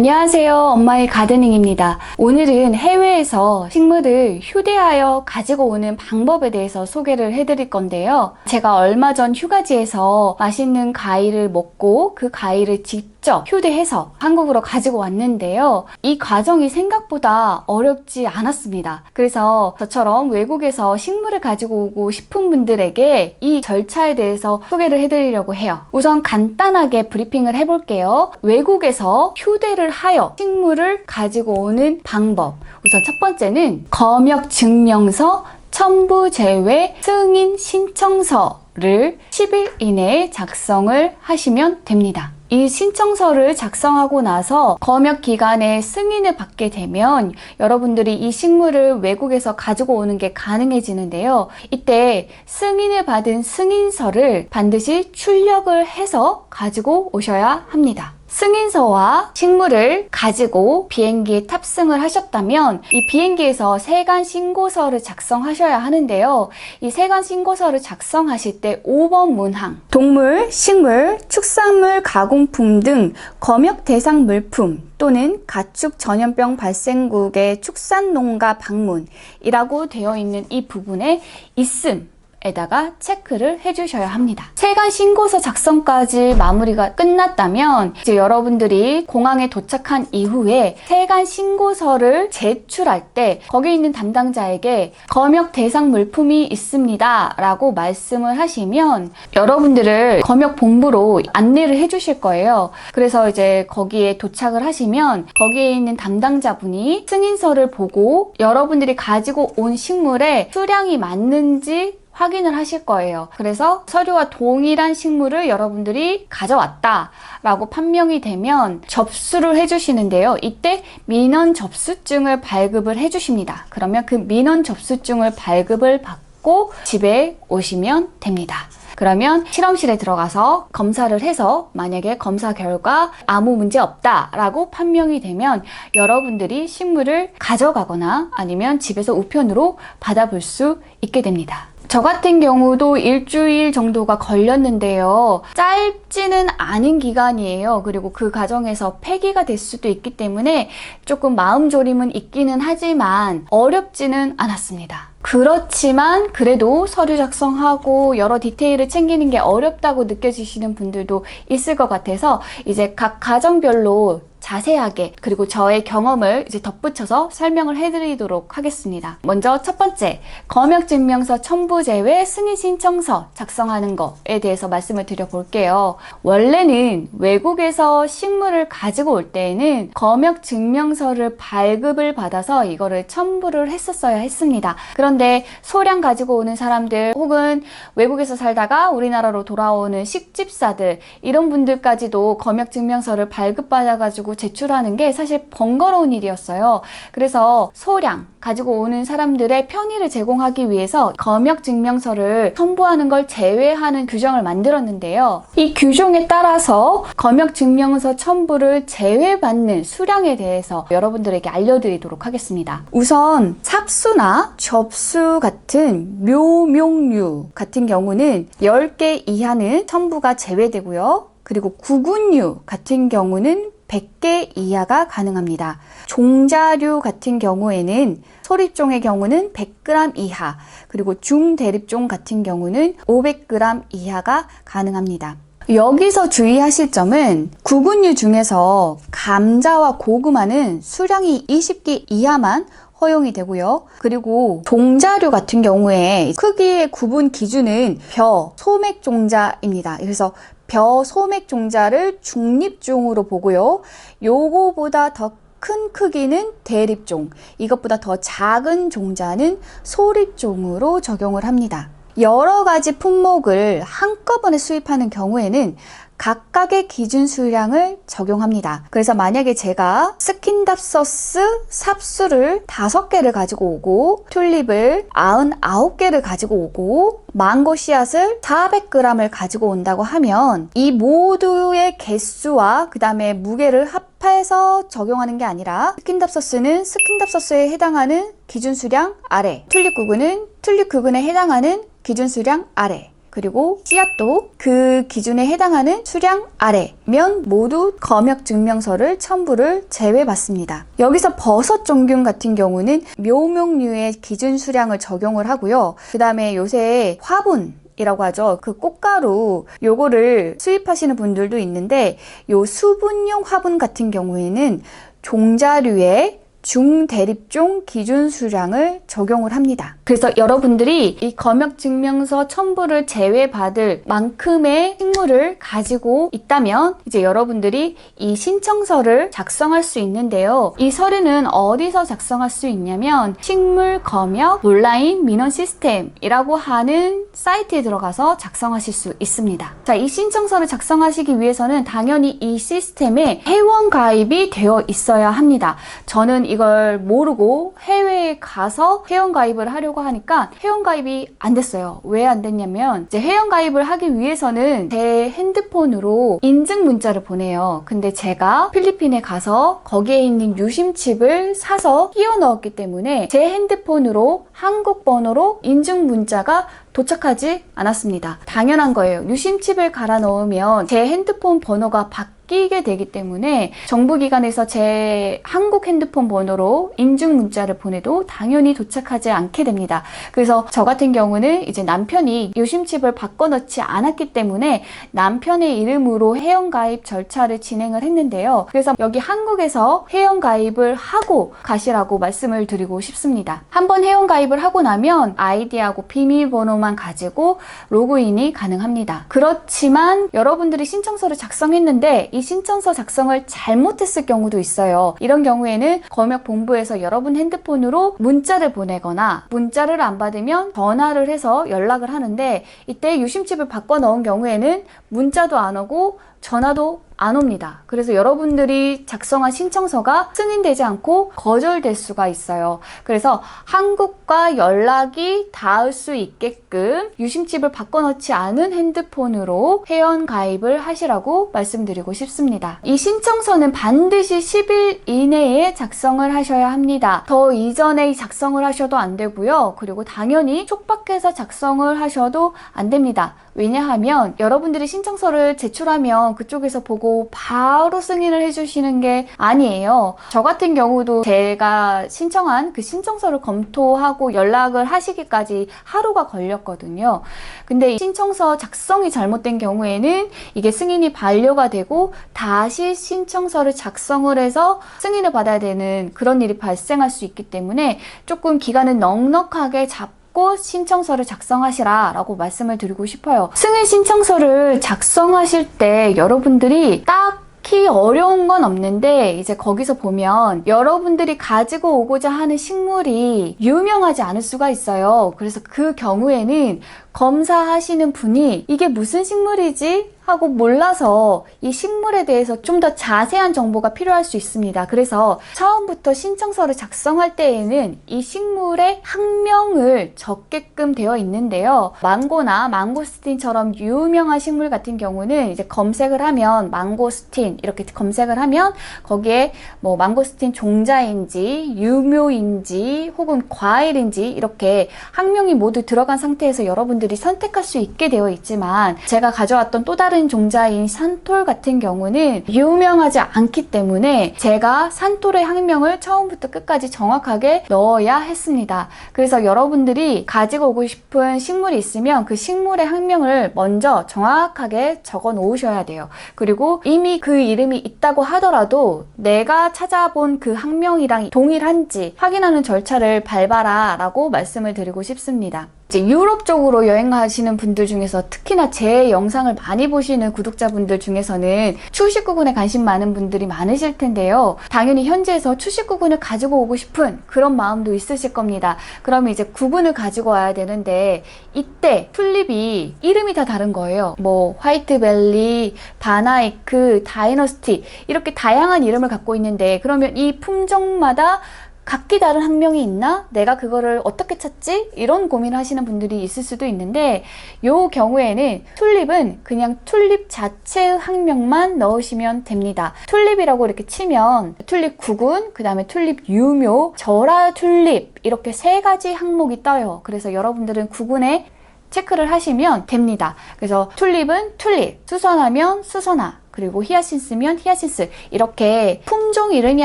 안녕하세요. 엄마의 가드닝입니다. 오늘은 해외에서 식물을 휴대하여 가지고 오는 방법에 대해서 소개를 해드릴 건데요. 제가 얼마 전 휴가지에서 맛있는 과일을 먹고 그 과일을 직접 휴대해서 한국으로 가지고 왔는데요. 이 과정이 생각보다 어렵지 않았습니다. 그래서 저처럼 외국에서 식물을 가지고 오고 싶은 분들에게 이 절차에 대해서 소개를 해드리려고 해요. 우선 간단하게 브리핑을 해볼게요. 외국에서 휴대를 하여 식물을 가지고 오는 방법. 우선 첫 번째는 검역 증명서 첨부 제외 승인 신청서를 10일 이내에 작성을 하시면 됩니다. 이 신청서를 작성하고 나서 검역 기관의 승인을 받게 되면 여러분들이 이 식물을 외국에서 가지고 오는 게 가능해지는데요. 이때 승인을 받은 승인서를 반드시 출력을 해서 가지고 오셔야 합니다. 승인서와 식물을 가지고 비행기에 탑승을 하셨다면 이 비행기에서 세관 신고서를 작성하셔야 하는데요. 이 세관 신고서를 작성하실 때 5번 문항 동물, 식물, 축산물, 가공품 등 검역 대상 물품 또는 가축 전염병 발생국의 축산농가 방문이라고 되어 있는 이 부분에 있음 에다가 체크를 해주셔야 합니다. 세관 신고서 작성까지 마무리가 끝났다면 이제 여러분들이 공항에 도착한 이후에 세관 신고서를 제출할 때 거기 있는 담당자에게 검역 대상 물품이 있습니다 라고 말씀을 하시면 여러분들을 검역 본부로 안내를 해주실 거예요. 그래서 이제 거기에 도착을 하시면 거기에 있는 담당자분이 승인서를 보고 여러분들이 가지고 온 식물의 수량이 맞는지 확인을 하실 거예요. 그래서 서류와 동일한 식물을 여러분들이 가져왔다 라고 판명이 되면 접수를 해주시는데요. 이때 민원 접수증을 발급을 해주십니다. 그러면 그 민원 접수증을 발급을 받고 집에 오시면 됩니다. 그러면 실험실에 들어가서 검사를 해서 만약에 검사 결과 아무 문제 없다라고 판명이 되면 여러분들이 식물을 가져가거나 아니면 집에서 우편으로 받아볼 수 있게 됩니다. 저 같은 경우도 일주일 정도가 걸렸는데요. 짧지는 않은 기간이에요. 그리고 그 과정에서 폐기가 될 수도 있기 때문에 조금 마음 졸임은 있기는 하지만 어렵지는 않았습니다. 그렇지만 그래도 서류 작성하고 여러 디테일을 챙기는 게 어렵다고 느껴지시는 분들도 있을 것 같아서 이제 각 가정별로 자세하게 그리고 저의 경험을 이제 덧붙여서 설명을 해드리도록 하겠습니다. 먼저 첫 번째 검역증명서 첨부 제외 승인 신청서 작성하는 것에 대해서 말씀을 드려볼게요. 원래는 외국에서 식물을 가지고 올 때에는 검역증명서를 발급을 받아서 이거를 첨부를 했었어야 했습니다. 그런데 소량 가지고 오는 사람들 혹은 외국에서 살다가 우리나라로 돌아오는 식집사들 이런 분들까지도 검역증명서를 발급받아가지고 가지고 제출하는 게 사실 번거로운 일이었어요. 그래서 소량 가지고 오는 사람들의 편의를 제공하기 위해서 검역 증명서를 첨부하는 걸 제외하는 규정을 만들었는데요. 이 규정에 따라서 검역 증명서 첨부를 제외받는 수량에 대해서 여러분들에게 알려드리도록 하겠습니다. 우선 삽수나 접수 같은 묘명류 같은 경우는 10개 이하는 첨부가 제외되고요. 그리고 구근류 같은 경우는 100개 이하가 가능합니다. 종자류 같은 경우에는 소립종의 경우는 100g 이하, 그리고 중대립종 같은 경우는 500g 이하가 가능합니다. 여기서 주의하실 점은 구근류 중에서 감자와 고구마는 수량이 20개 이하만 허용이 되고요. 그리고 종자류 같은 경우에 크기의 구분 기준은 벼, 소맥 종자입니다. 그래서 벼 소맥 종자를 중립종으로 보고요. 요거보다 더 큰 크기는 대립종, 이것보다 더 작은 종자는 소립종으로 적용을 합니다. 여러 가지 품목을 한꺼번에 수입하는 경우에는 각각의 기준 수량을 적용합니다. 그래서 만약에 제가 스킨답서스 삽수를 5개를 가지고 오고 튤립을 99개를 가지고 오고 망고 씨앗을 400g을 가지고 온다고 하면 이 모두의 개수와 그 다음에 무게를 합해서 적용하는 게 아니라 스킨답서스는 스킨답서스에 해당하는 기준 수량 아래 튤립 구근은 튤립 구근에 해당하는 기준 수량 아래 그리고 씨앗도 그 기준에 해당하는 수량 아래면 모두 검역 증명서를 첨부를 제외받습니다. 여기서 버섯 종균 같은 경우는 묘목류의 기준 수량을 적용을 하고요. 그 다음에 요새 화분 이라고 하죠. 그 꽃가루 요거를 수입하시는 분들도 있는데 요 수분용 화분 같은 경우에는 종자류의 중대립종 기준 수량을 적용을 합니다. 그래서 여러분들이 이 검역 증명서 첨부를 제외받을 만큼의 식물을 가지고 있다면 이제 여러분들이 이 신청서를 작성할 수 있는데요. 이 서류는 어디서 작성할 수 있냐면 식물 검역 온라인 민원 시스템이라고 하는 사이트에 들어가서 작성하실 수 있습니다. 자, 이 신청서를 작성하시기 위해서는 당연히 이 시스템에 회원 가입이 되어 있어야 합니다. 저는 이걸 모르고 해외에 가서 회원 가입을 하려고 하니까 회원 가입이 안 됐어요. 왜 안 됐냐면 이제 회원 가입을 하기 위해서는 제 핸드폰으로 인증 문자를 보내요. 근데 제가 필리핀에 가서 거기에 있는 유심칩을 사서 끼워 넣었기 때문에 제 핸드폰으로 한국 번호로 인증 문자가 도착하지 않았습니다. 당연한 거예요. 유심칩을 갈아 넣으면 제 핸드폰 번호가 바뀌 게 되기 때문에 정부기관에서 제 한국 핸드폰 번호로 인증 문자를 보내도 당연히 도착하지 않게 됩니다. 그래서 저 같은 경우는 이제 남편이 유심칩을 바꿔 넣지 않았기 때문에 남편의 이름으로 회원가입 절차를 진행을 했는데요. 그래서 여기 한국에서 회원가입을 하고 가시라고 말씀을 드리고 싶습니다. 한번 회원가입을 하고 나면 아이디하고 비밀번호 번호만 가지고 로그인이 가능합니다. 그렇지만 여러분들이 신청서를 작성했는데 이 신청서 작성을 잘못했을 경우도 있어요. 이런 경우에는 검역 본부에서 여러분 핸드폰으로 문자를 보내거나 문자를 안 받으면 전화를 해서 연락을 하는데 이때 유심칩을 바꿔 넣은 경우에는 문자도 안 오고 전화도 안 옵니다. 그래서 여러분들이 작성한 신청서가 승인되지 않고 거절될 수가 있어요. 그래서 한국과 연락이 닿을 수 있게끔 유심칩을 바꿔놓지 않은 핸드폰으로 회원 가입을 하시라고 말씀드리고 싶습니다. 이 신청서는 반드시 10일 이내에 작성을 하셔야 합니다. 더 이전에 작성을 하셔도 안 되고요. 그리고 당연히 촉박해서 작성을 하셔도 안 됩니다. 왜냐하면 여러분들이 신청서를 제출하면 그쪽에서 보고 바로 승인을 해주시는 게 아니에요. 저 같은 경우도 제가 신청한 그 신청서를 검토하고 연락을 하시기까지 하루가 걸렸거든요. 근데 신청서 작성이 잘못된 경우에는 이게 승인이 반려가 되고 다시 신청서를 작성을 해서 승인을 받아야 되는 그런 일이 발생할 수 있기 때문에 조금 기간을 넉넉하게 잡 고꼭 신청서를 작성하시라 라고 말씀을 드리고 싶어요. 승인 신청서를 작성하실 때 여러분들이 딱 딱히 어려운 건 없는데 이제 거기서 보면 여러분들이 가지고 오고자 하는 식물이 유명하지 않을 수가 있어요. 그래서 그 경우에는 검사하시는 분이 이게 무슨 식물이지? 하고 몰라서 이 식물에 대해서 좀 더 자세한 정보가 필요할 수 있습니다. 그래서 처음부터 신청서를 작성할 때에는 이 식물의 학명을 적게끔 되어 있는데요. 망고나 망고스틴처럼 유명한 식물 같은 경우는 이제 검색을 하면 망고스틴 이렇게 검색을 하면 거기에 뭐 망고스틴 종자인지 유묘인지 혹은 과일인지 이렇게 학명이 모두 들어간 상태에서 여러분들이 선택할 수 있게 되어 있지만 제가 가져왔던 또 다른 종자인 산톨 같은 경우는 유명하지 않기 때문에 제가 산톨의 학명을 처음부터 끝까지 정확하게 넣어야 했습니다. 그래서 여러분들이 가지고 오고 싶은 식물이 있으면 그 식물의 학명을 먼저 정확하게 적어 놓으셔야 돼요. 그리고 이미 그 이름이 있다고 하더라도 내가 찾아본 그 학명이랑 동일한지 확인하는 절차를 밟아라 라고 말씀을 드리고 싶습니다. 이제 유럽 쪽으로 여행 가시는 분들 중에서 특히나 제 영상을 많이 보시는 구독자분들 중에서는 추식구근에 관심 많은 분들이 많으실 텐데요. 당연히 현지에서 추식구근을 가지고 오고 싶은 그런 마음도 있으실 겁니다. 그러면 이제 구근을 가지고 와야 되는데 이때 튤립이 이름이 다 다른 거예요. 뭐 화이트벨리, 바나이크, 다이너스티 이렇게 다양한 이름을 갖고 있는데 그러면 이 품종마다 각기 다른 학명이 있나? 내가 그거를 어떻게 찾지? 이런 고민을 하시는 분들이 있을 수도 있는데 요 경우에는 튤립은 그냥 튤립 자체의 학명만 넣으시면 됩니다. 튤립이라고 이렇게 치면 튤립 구군, 그 다음에 튤립 유묘, 절하 튤립 이렇게 세 가지 항목이 떠요. 그래서 여러분들은 구군에 체크를 하시면 됩니다. 그래서 튤립은 튤립, 수선하면 수선화, 그리고 히아신스면 히아신스 이렇게 품종 이름이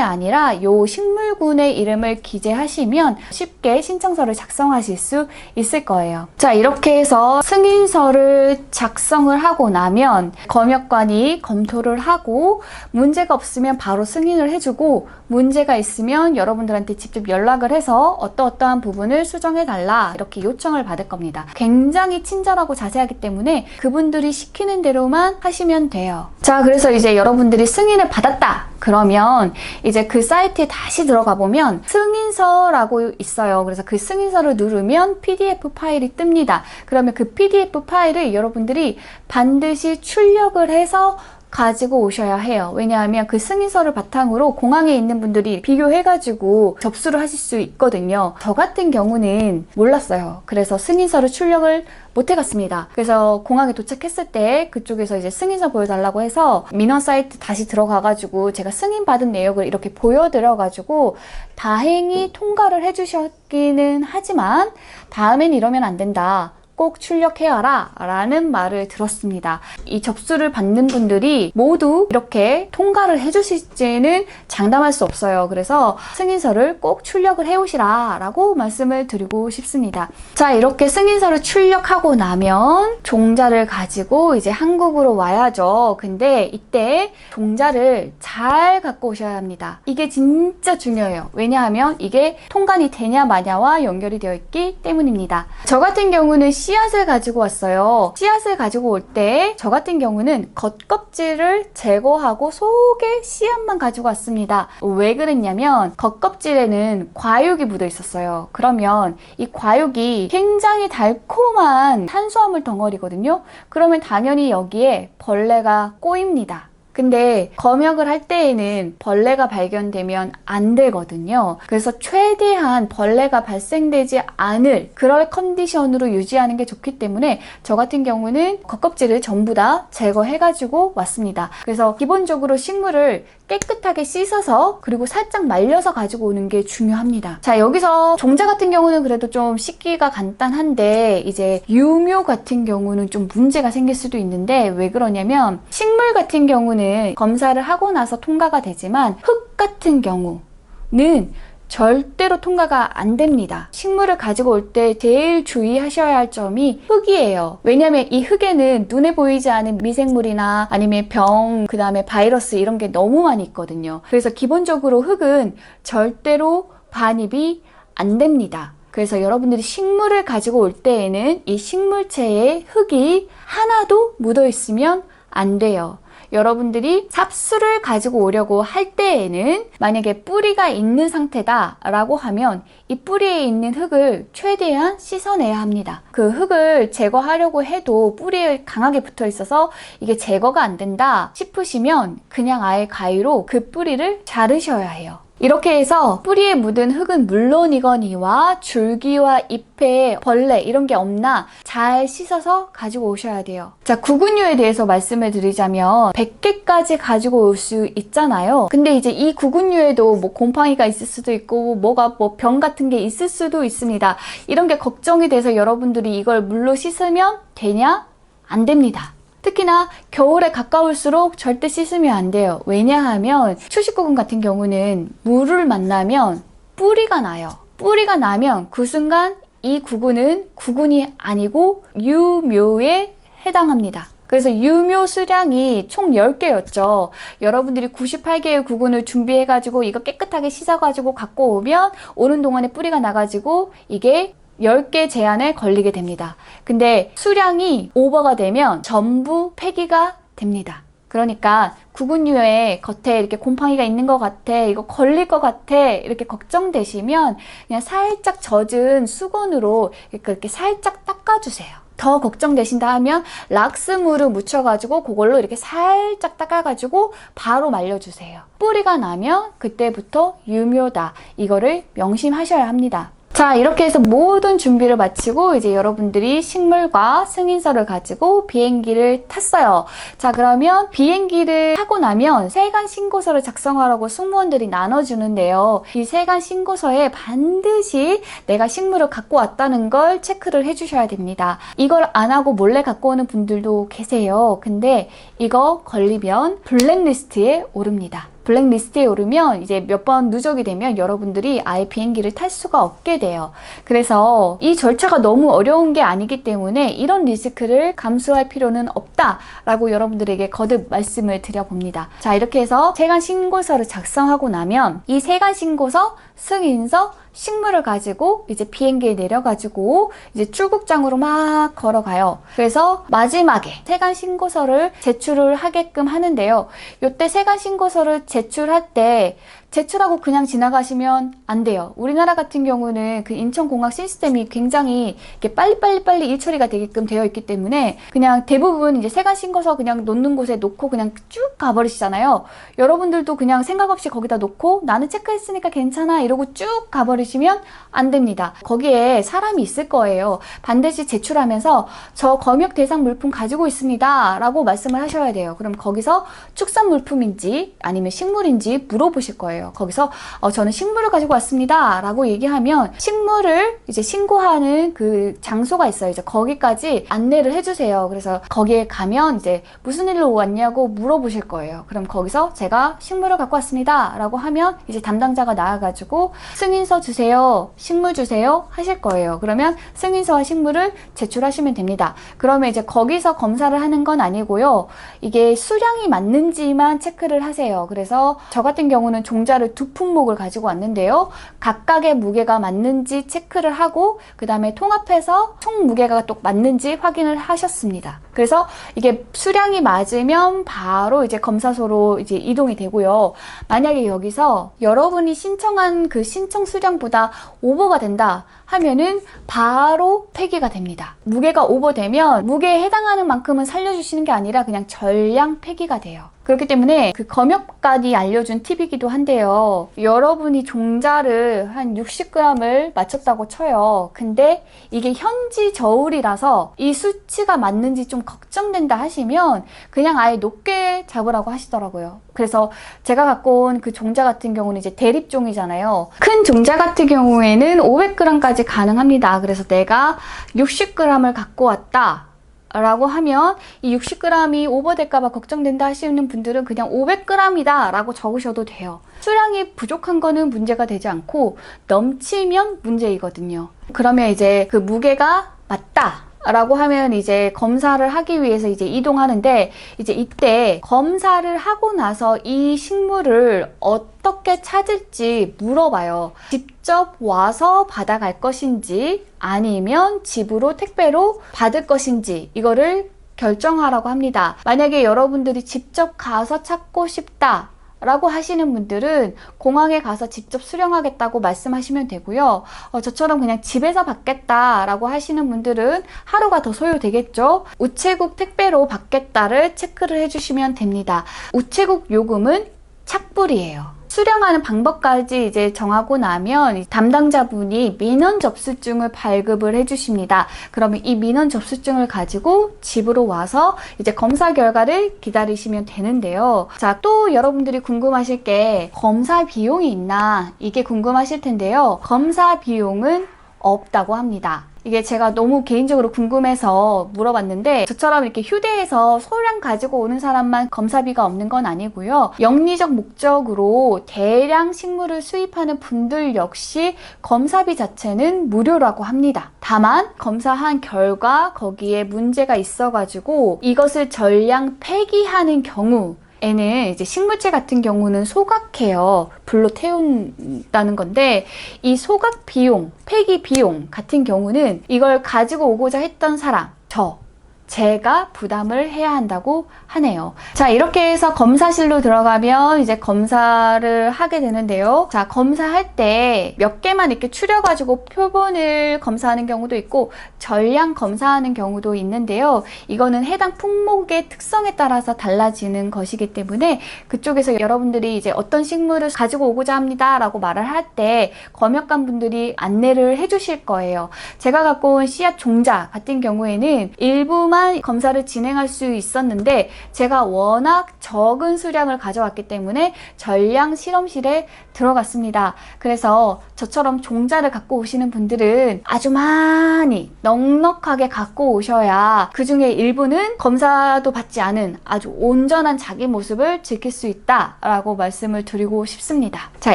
아니라 요 식물군의 이름을 기재하시면 쉽게 신청서를 작성하실 수 있을 거예요. 자 이렇게 해서 승인서를 작성을 하고 나면 검역관이 검토를 하고 문제가 없으면 바로 승인을 해주고 문제가 있으면 여러분들한테 직접 연락을 해서 어떠어떠한 부분을 수정해 달라 이렇게 요청을 받을 겁니다. 굉장히 친절하고 자세하기 때문에 그분들이 시키는 대로만 하시면 돼요. 자, 그래서 이제 여러분들이 승인을 받았다. 그러면 이제 그 사이트에 다시 들어가 보면 승인서라고 있어요. 그래서 그 승인서를 누르면 PDF 파일이 뜹니다. 그러면 그 PDF 파일을 여러분들이 반드시 출력을 해서 가지고 오셔야 해요. 왜냐하면 그 승인서를 바탕으로 공항에 있는 분들이 비교해가지고 접수를 하실 수 있거든요. 저 같은 경우는 몰랐어요. 그래서 승인서를 출력을 못 해갔습니다. 그래서 공항에 도착했을 때 그쪽에서 이제 승인서 보여달라고 해서 민원 사이트 다시 들어가가지고 제가 승인받은 내역을 이렇게 보여드려가지고 다행히 통과를 해주셨기는 하지만 다음엔 이러면 안 된다. 꼭 출력해야라 라는 말을 들었습니다. 이 접수를 받는 분들이 모두 이렇게 통과를 해주실지는 장담할 수 없어요. 그래서 승인서를 꼭 출력을 해오시라 라고 말씀을 드리고 싶습니다. 자, 이렇게 승인서를 출력하고 나면 종자를 가지고 이제 한국으로 와야죠. 근데 이때 종자를 잘 갖고 오셔야 합니다. 이게 진짜 중요해요. 왜냐하면 이게 통관이 되냐 마냐와 연결이 되어 있기 때문입니다. 저 같은 경우는 씨앗을 가지고 왔어요. 씨앗을 가지고 올 때 저 같은 경우는 겉껍질을 제거하고 속에 씨앗만 가지고 왔습니다. 왜 그랬냐면 겉껍질에는 과육이 묻어 있었어요. 그러면 이 과육이 굉장히 달콤한 탄수화물 덩어리거든요. 그러면 당연히 여기에 벌레가 꼬입니다. 근데 검역을 할 때에는 벌레가 발견되면 안 되거든요. 그래서 최대한 벌레가 발생되지 않을 그럴 컨디션으로 유지하는 게 좋기 때문에 저 같은 경우는 겉껍질을 전부 다 제거해가지고 왔습니다. 그래서 기본적으로 식물을 깨끗하게 씻어서 그리고 살짝 말려서 가지고 오는 게 중요합니다. 자 여기서 종자 같은 경우는 그래도 좀 씻기가 간단한데 이제 유묘 같은 경우는 좀 문제가 생길 수도 있는데 왜 그러냐면 식물 같은 경우는 검사를 하고 나서 통과가 되지만 흙 같은 경우는 절대로 통과가 안 됩니다. 식물을 가지고 올 때 제일 주의하셔야 할 점이 흙이에요. 왜냐면 이 흙에는 눈에 보이지 않은 미생물이나 아니면 병, 그 다음에 바이러스 이런 게 너무 많이 있거든요. 그래서 기본적으로 흙은 절대로 반입이 안 됩니다. 그래서 여러분들이 식물을 가지고 올 때에는 이 식물체에 흙이 하나도 묻어 있으면 안 돼요. 여러분들이 삽수를 가지고 오려고 할 때에는 만약에 뿌리가 있는 상태다 라고 하면 이 뿌리에 있는 흙을 최대한 씻어내야 합니다. 그 흙을 제거하려고 해도 뿌리에 강하게 붙어 있어서 이게 제거가 안 된다 싶으시면 그냥 아예 가위로 그 뿌리를 자르셔야 해요. 이렇게 해서 뿌리에 묻은 흙은 물론이거니와 줄기와 잎에 벌레 이런 게 없나 잘 씻어서 가지고 오셔야 돼요. 자, 구근류에 대해서 말씀을 드리자면 100개까지 가지고 올 수 있잖아요. 근데 이제 이 구근류에도 뭐 곰팡이가 있을 수도 있고 뭐가 뭐 병 같은 게 있을 수도 있습니다. 이런 게 걱정이 돼서 여러분들이 이걸 물로 씻으면 되냐? 안 됩니다. 특히나 겨울에 가까울수록 절대 씻으면 안 돼요. 왜냐하면 추식구근 같은 경우는 물을 만나면 뿌리가 나요. 뿌리가 나면 그 순간 이 구근은 구근이 아니고 유묘에 해당합니다. 그래서 유묘 수량이 총 10개였죠. 여러분들이 98개의 구근을 준비해가지고 이거 깨끗하게 씻어가지고 갖고 오면 오는 동안에 뿌리가 나가지고 이게 10개 제한에 걸리게 됩니다. 근데 수량이 오버가 되면 전부 폐기가 됩니다. 그러니까 구근류에 겉에 이렇게 곰팡이가 있는 것 같아, 이거 걸릴 것 같아, 이렇게 걱정되시면 그냥 살짝 젖은 수건으로 이렇게 살짝 닦아주세요. 더 걱정되신다 하면 락스물을 묻혀가지고 그걸로 이렇게 살짝 닦아가지고 바로 말려주세요. 뿌리가 나면 그때부터 유묘다. 이거를 명심하셔야 합니다. 자, 이렇게 해서 모든 준비를 마치고 이제 여러분들이 식물과 승인서를 가지고 비행기를 탔어요. 자, 그러면 비행기를 타고 나면 세관 신고서를 작성하라고 승무원들이 나눠주는데요. 이 세관 신고서에 반드시 내가 식물을 갖고 왔다는 걸 체크를 해주셔야 됩니다. 이걸 안 하고 몰래 갖고 오는 분들도 계세요. 근데 이거 걸리면 블랙리스트에 오릅니다. 블랙리스트에 오르면 이제 몇 번 누적이 되면 여러분들이 아예 비행기를 탈 수가 없게 돼요. 그래서 이 절차가 너무 어려운 게 아니기 때문에 이런 리스크를 감수할 필요는 없다라고 여러분들에게 거듭 말씀을 드려봅니다. 자, 이렇게 해서 세관 신고서를 작성하고 나면 이 세관 신고서, 승인서, 식물을 가지고 이제 비행기에 내려가지고 이제 출국장으로 막 걸어가요. 그래서 마지막에 세관 신고서를 제출을 하게끔 하는데요. 이때 세관 신고서를 제출할 때 제출하고 그냥 지나가시면 안 돼요. 우리나라 같은 경우는 그 인천공항 시스템이 굉장히 이렇게 빨리빨리 빨리 일 처리가 되게끔 되어 있기 때문에 그냥 대부분 이제 세관 신고서 그냥 놓는 곳에 놓고 그냥 쭉 가버리시잖아요. 여러분들도 그냥 생각 없이 거기다 놓고 나는 체크했으니까 괜찮아 이러고 쭉 가버리시면 안 됩니다. 거기에 사람이 있을 거예요. 반드시 제출하면서 저 검역 대상 물품 가지고 있습니다. 라고 말씀을 하셔야 돼요. 그럼 거기서 축산 물품인지 아니면 식물인지 물어보실 거예요. 거기서 어, 저는 식물을 가지고 왔습니다. 라고 얘기하면 식물을 이제 신고하는 그 장소가 있어요. 이제 거기까지 안내를 해주세요. 그래서 거기에 가면 이제 무슨 일로 왔냐고 물어보실 거예요. 그럼 거기서 제가 식물을 갖고 왔습니다. 라고 하면 이제 담당자가 나와가지고 승인서 주세요. 식물 주세요. 하실 거예요. 그러면 승인서와 식물을 제출하시면 됩니다. 그러면 이제 거기서 검사를 하는 건 아니고요. 이게 수량이 맞는지만 체크를 하세요. 그래서 저 같은 경우는 종자 를 두 품목을 가지고 왔는데요. 각각의 무게가 맞는지 체크를 하고 그 다음에 통합해서 총 무게가 또 맞는지 확인을 하셨습니다. 그래서 이게 수량이 맞으면 바로 이제 검사소로 이제 이동이 되고요. 만약에 여기서 여러분이 신청한 그 신청 수량보다 오버가 된다 하면은 바로 폐기가 됩니다. 무게가 오버되면 무게에 해당하는 만큼은 살려주시는 게 아니라 그냥 전량 폐기가 돼요. 그렇기 때문에 그 검역관이 알려준 팁이기도 한데요. 여러분이 종자를 한 60g을 맞췄다고 쳐요. 근데 이게 현지 저울이라서 이 수치가 맞는지 좀 걱정된다 하시면 그냥 아예 높게 잡으라고 하시더라고요. 그래서 제가 갖고 온 그 종자 같은 경우는 이제 대립종이잖아요. 큰 종자 같은 경우에는 500g까지 가능합니다. 그래서 내가 60g을 갖고 왔다. 라고 하면 이 60g이 오버될까봐 걱정된다 하시는 분들은 그냥 500g이다 라고 적으셔도 돼요. 수량이 부족한 거는 문제가 되지 않고 넘치면 문제이거든요. 그러면 이제 그 무게가 맞다. 라고 하면 이제 검사를 하기 위해서 이제 이동하는데 이제 이때 검사를 하고 나서 이 식물을 어떻게 찾을지 물어봐요. 직접 와서 받아갈 것인지 아니면 집으로 택배로 받을 것인지 이거를 결정하라고 합니다. 만약에 여러분들이 직접 가서 찾고 싶다. 라고 하시는 분들은 공항에 가서 직접 수령하겠다고 말씀하시면 되고요. 어, 저처럼 그냥 집에서 받겠다 라고 하시는 분들은 하루가 더 소요되겠죠. 우체국 택배로 받겠다를 체크를 해주시면 됩니다. 우체국 요금은 착불이에요. 수령하는 방법까지 이제 정하고 나면 담당자분이 민원 접수증을 발급을 해주십니다. 그러면 이 민원 접수증을 가지고 집으로 와서 이제 검사 결과를 기다리시면 되는데요. 자, 또 여러분들이 궁금하실 게 검사 비용이 있나 이게 궁금하실 텐데요. 검사 비용은 없다고 합니다. 이게 제가 너무 개인적으로 궁금해서 물어봤는데 저처럼 이렇게 휴대해서 소량 가지고 오는 사람만 검사비가 없는 건 아니고요. 영리적 목적으로 대량 식물을 수입하는 분들 역시 검사비 자체는 무료라고 합니다. 다만 검사한 결과 거기에 문제가 있어가지고 이것을 전량 폐기하는 경우 에는 이제 식물체 같은 경우는 소각해요. 불로 태운다는 건데 이 소각 비용, 폐기 비용 같은 경우는 이걸 가지고 오고자 했던 사람, 저 제가 부담을 해야 한다고 하네요. 자, 이렇게 해서 검사실로 들어가면 이제 검사를 하게 되는데요. 자, 검사할 때 몇 개만 이렇게 추려가지고 표본을 검사하는 경우도 있고 전량 검사하는 경우도 있는데요. 이거는 해당 품목의 특성에 따라서 달라지는 것이기 때문에 그쪽에서 여러분들이 이제 어떤 식물을 가지고 오고자 합니다 라고 말을 할 때 검역관 분들이 안내를 해주실 거예요. 제가 갖고 온 씨앗 종자 같은 경우에는 일부만 검사를 진행할 수 있었는데 제가 워낙 적은 수량을 가져왔기 때문에 전량 실험실에 들어갔습니다. 그래서 저처럼 종자를 갖고 오시는 분들은 아주 많이 넉넉하게 갖고 오셔야 그 중에 일부는 검사도 받지 않은 아주 온전한 자기 모습을 지킬 수 있다라고 말씀을 드리고 싶습니다. 자,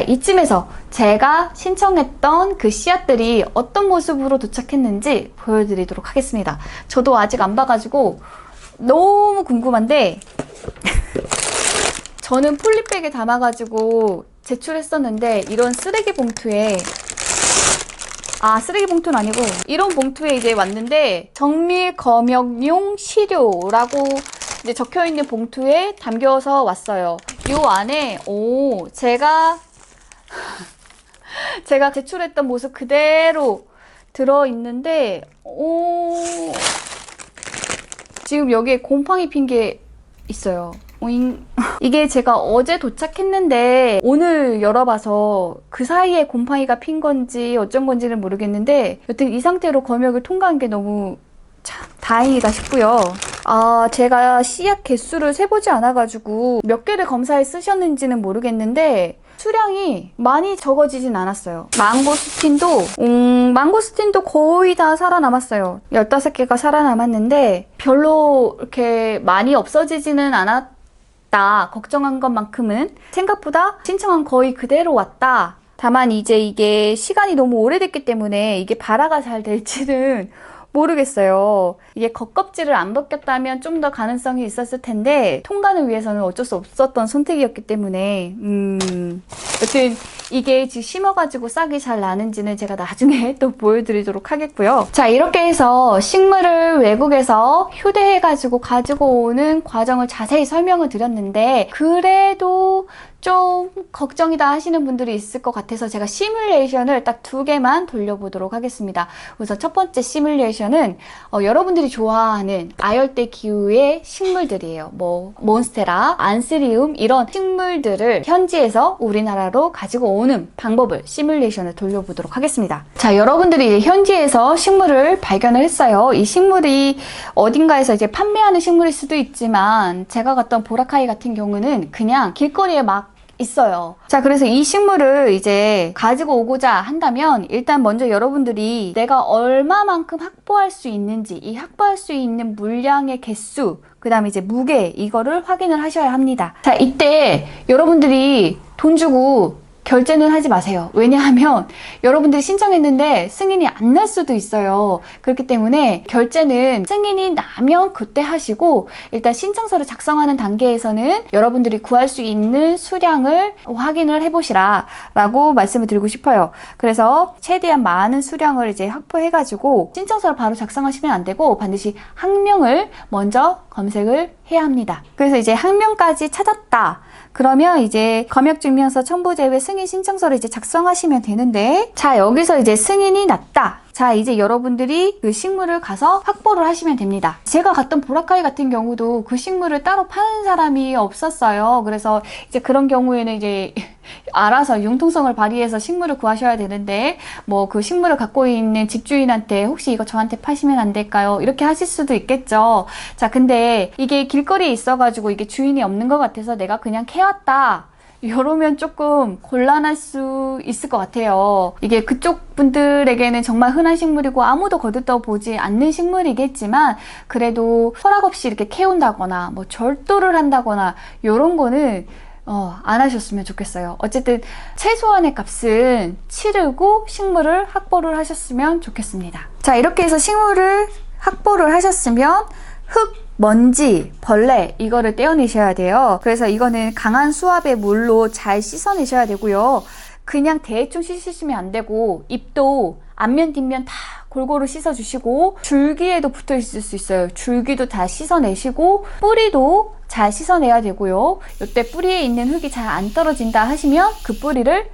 이쯤에서 제가 신청했던 그 씨앗들이 어떤 모습으로 도착했는지 보여드리도록 하겠습니다. 저도 아직 안 봐가지고 너무 궁금한데 저는 폴리백에 담아가지고 제출했었는데 이런 쓰레기 봉투에 아 쓰레기 봉투는 아니고 이런 봉투에 이제 왔는데 정밀 검역용 시료라고 이제 적혀 있는 봉투에 담겨서 왔어요. 요 안에 오 제가 제가 제출했던 모습 그대로 들어 있는데 오 지금 여기에 곰팡이 핀 게 있어요. 오잉. 이게 제가 어제 도착했는데 오늘 열어봐서 그 사이에 곰팡이가 핀 건지 어쩐 건지는 모르겠는데 여튼 이 상태로 검역을 통과한 게 너무 참 다행이다 싶고요. 아, 제가 씨앗 개수를 세보지 않아가지고 몇 개를 검사에 쓰셨는지는 모르겠는데 수량이 많이 적어지진 않았어요. 망고스틴도, 음, 망고스틴도 거의 다 살아남았어요. 15개가 살아남았는데 별로 이렇게 많이 없어지지는 않았 다. 걱정한 것만큼은 생각보다 신청한 거의 그대로 왔다. 다만 이제 이게 시간이 너무 오래됐기 때문에 이게 발화가 잘 될지는 모르겠어요. 이게 겉껍질을 안 벗겼다면 좀 더 가능성이 있었을 텐데 통과를 위해서는 어쩔 수 없었던 선택이었기 때문에 음 여튼 이게 지금 심어가지고 싹이 잘 나는지는 제가 나중에 또 보여드리도록 하겠고요. 자 이렇게 해서 식물을 외국에서 휴대해가지고 가지고 오는 과정을 자세히 설명을 드렸는데 그래도 좀 걱정이다 하시는 분들이 있을 것 같아서 제가 시뮬레이션을 딱 두 개만 돌려보도록 하겠습니다. 우선 첫 번째 시뮬레이션은 어, 여러분들이 좋아하는 아열대 기후의 식물들이에요. 뭐 몬스테라, 안스리움 이런 식물들을 현지에서 우리나라로 가지고 오는 방법을 시뮬레이션을 돌려보도록 하겠습니다. 자, 여러분들이 이제 현지에서 식물을 발견을 했어요. 이 식물이 어딘가에서 이제 판매하는 식물일 수도 있지만 제가 갔던 보라카이 같은 경우는 그냥 길거리에 막 있어요. 자, 그래서 이 식물을 이제 가지고 오고자 한다면 일단 먼저 여러분들이 내가 얼마만큼 확보할 수 있는지 이 확보할 수 있는 물량의 개수 그 다음에 이제 무게 이거를 확인을 하셔야 합니다. 자, 이때 여러분들이 돈 주고 결제는 하지 마세요. 왜냐하면 여러분들이 신청했는데 승인이 안 날 수도 있어요. 그렇기 때문에 결제는 승인이 나면 그때 하시고 일단 신청서를 작성하는 단계에서는 여러분들이 구할 수 있는 수량을 확인을 해보시라 라고 말씀을 드리고 싶어요. 그래서 최대한 많은 수량을 이제 확보해가지고 신청서를 바로 작성하시면 안 되고 반드시 학명을 먼저 검색을 해야 합니다. 그래서 이제 학명까지 찾았다. 그러면 이제 검역증명서 첨부 제외 승인 신청서를 이제 작성하시면 되는데 자 여기서 이제 승인이 났다. 자 이제 여러분들이 그 식물을 가서 확보를 하시면 됩니다. 제가 갔던 보라카이 같은 경우도 그 식물을 따로 파는 사람이 없었어요. 그래서 이제 그런 경우에는 이제 알아서 융통성을 발휘해서 식물을 구하셔야 되는데 뭐 그 식물을 갖고 있는 집주인한테 혹시 이거 저한테 파시면 안 될까요? 이렇게 하실 수도 있겠죠. 자 근데 이게 길거리에 있어 가지고 이게 주인이 없는 것 같아서 내가 그냥 캐왔다. 이러면 조금 곤란할 수 있을 것 같아요. 이게 그쪽 분들에게는 정말 흔한 식물이고 아무도 거들떠 보지 않는 식물이겠지만 그래도 허락 없이 이렇게 캐온다거나 뭐 절도를 한다거나 이런 거는 어, 안 하셨으면 좋겠어요. 어쨌든 최소한의 값은 치르고 식물을 확보를 하셨으면 좋겠습니다. 자, 이렇게 해서 식물을 확보를 하셨으면 흙, 먼지, 벌레 이거를 떼어내셔야 돼요. 그래서 이거는 강한 수압의 물로 잘 씻어내셔야 되고요. 그냥 대충 씻으시면 안 되고 잎도 앞면 뒷면 다 골고루 씻어주시고 줄기에도 붙어 있을 수 있어요. 줄기도 다 씻어내시고 뿌리도 잘 씻어내야 되고요. 이때 뿌리에 있는 흙이 잘 안 떨어진다 하시면 그 뿌리를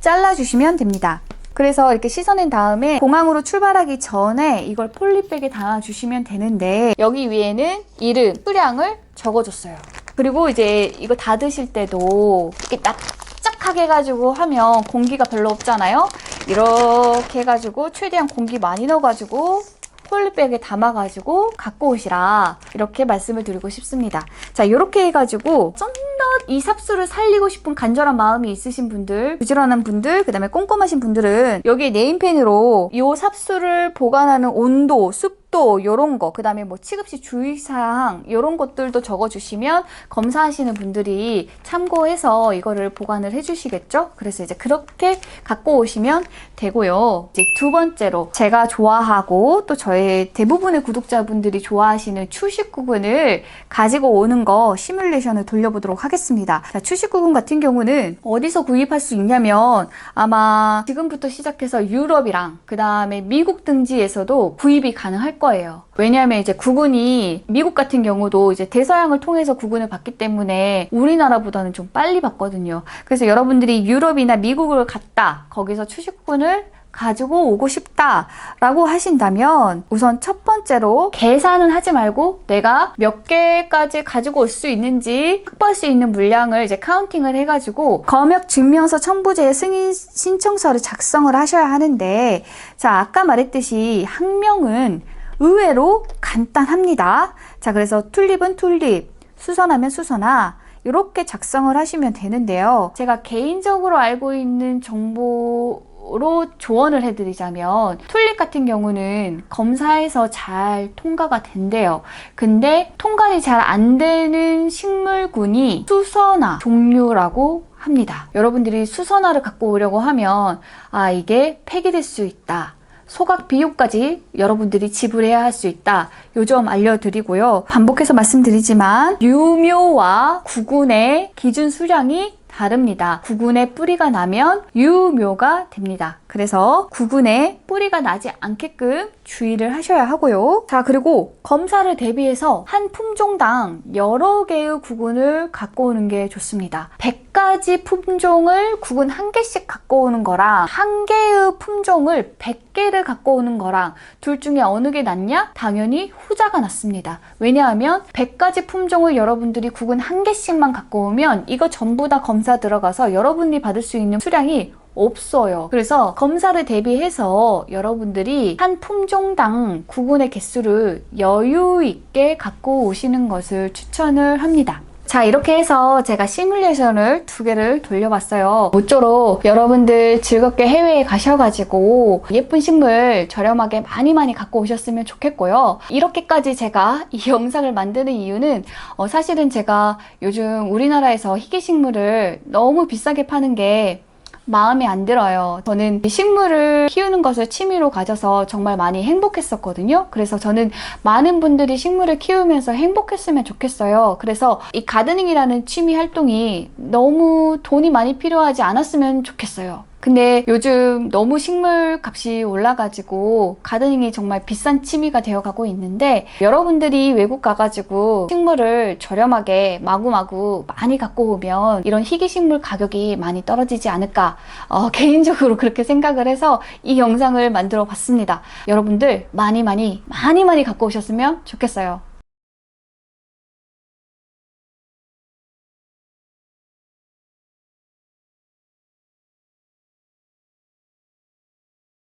잘라주시면 됩니다. 그래서 이렇게 씻어낸 다음에 공항으로 출발하기 전에 이걸 폴리백에 담아주시면 되는데 여기 위에는 이름, 수량을 적어줬어요. 그리고 이제 이거 닫으실 때도 이렇게 납작하게 해가지고 하면 공기가 별로 없잖아요. 이렇게 해가지고 최대한 공기 많이 넣어가지고 폴리백에 담아가지고 갖고 오시라 이렇게 말씀을 드리고 싶습니다. 자 이렇게 해가지고 좀 더 이 삽수를 살리고 싶은 간절한 마음이 있으신 분들 부지런한 분들 그 다음에 꼼꼼하신 분들은 여기 네임펜으로 이 삽수를 보관하는 온도 습도 요런 거, 그 다음에 뭐 취급시 주의사항, 요런 것들도 적어주시면 검사하시는 분들이 참고해서 이거를 보관을 해주시겠죠? 그래서 이제 그렇게 갖고 오시면 되고요. 이제 두 번째로 제가 좋아하고 또 저의 대부분의 구독자분들이 좋아하시는 추식 구근을 가지고 오는 거 시뮬레이션을 돌려보도록 하겠습니다. 자, 추식 구근 같은 경우는 어디서 구입할 수 있냐면 아마 지금부터 시작해서 유럽이랑 그 다음에 미국 등지에서도 구입이 가능할 거예요. 왜냐하면 이제 구근이 미국 같은 경우도 이제 대서양을 통해서 구근을 받기 때문에 우리나라보다는 좀 빨리 받거든요. 그래서 여러분들이 유럽이나 미국을 갔다 거기서 추식구근을 가지고 오고 싶다라고 하신다면 우선 첫 번째로 계산은 하지 말고 내가 몇 개까지 가지고 올 수 있는지 확보할 수 있는 물량을 이제 카운팅을 해가지고 검역 증명서 첨부제 승인 신청서를 작성을 하셔야 하는데 자 아까 말했듯이 학명은 의외로 간단합니다. 자 그래서 튤립은 튤립, 수선하면 수선화 이렇게 작성을 하시면 되는데요. 제가 개인적으로 알고 있는 정보 로 조언을 해드리자면 튤립 같은 경우는 검사에서 잘 통과가 된대요. 근데 통과이 잘 안 되는 식물군이 수선화 종류라고 합니다. 여러분들이 수선화를 갖고 오려고 하면 아 이게 폐기될 수 있다. 소각 비용까지 여러분들이 지불해야 할 수 있다. 요 점 알려드리고요. 반복해서 말씀드리지만 유묘와 구군의 기준 수량이 다릅니다. 구군의 뿌리가 나면 유묘가 됩니다. 그래서 구군에 뿌리가 나지 않게끔 주의를 하셔야 하고요. 자, 그리고 검사를 대비해서 한 품종당 여러 개의 구군을 갖고 오는 게 좋습니다. 100가지 품종을 구군 한 개씩 갖고 오는 거랑 한 개의 품종을 100개를 갖고 오는 거랑 둘 중에 어느 게 낫냐? 당연히 후자가 낫습니다. 왜냐하면 100가지 품종을 여러분들이 구군 한 개씩만 갖고 오면 이거 전부 다 검사 들어가서 여러분이 받을 수 있는 수량이 없어요. 그래서 검사를 대비해서 여러분들이 한 품종당 구분의 개수를 여유 있게 갖고 오시는 것을 추천을 합니다. 자 이렇게 해서 제가 시뮬레이션을 두 개를 돌려봤어요. 모쪼록 여러분들 즐겁게 해외에 가셔가지고 예쁜 식물 저렴하게 많이 많이 갖고 오셨으면 좋겠고요. 이렇게까지 제가 이 영상을 만드는 이유는 어, 사실은 제가 요즘 우리나라에서 희귀 식물을 너무 비싸게 파는 게 마음에 안 들어요. 저는 식물을 키우는 것을 취미로 가져서 정말 많이 행복했었거든요. 그래서 저는 많은 분들이 식물을 키우면서 행복했으면 좋겠어요. 그래서 이 가드닝이라는 취미 활동이 너무 돈이 많이 필요하지 않았으면 좋겠어요. 근데 요즘 너무 식물 값이 올라가지고 가드닝이 정말 비싼 취미가 되어가고 있는데 여러분들이 외국 가가지고 식물을 저렴하게 마구마구 많이 갖고 오면 이런 희귀식물 가격이 많이 떨어지지 않을까 어, 개인적으로 그렇게 생각을 해서 이 영상을 만들어 봤습니다. 여러분들 많이 많이 많이 많이 갖고 오셨으면 좋겠어요.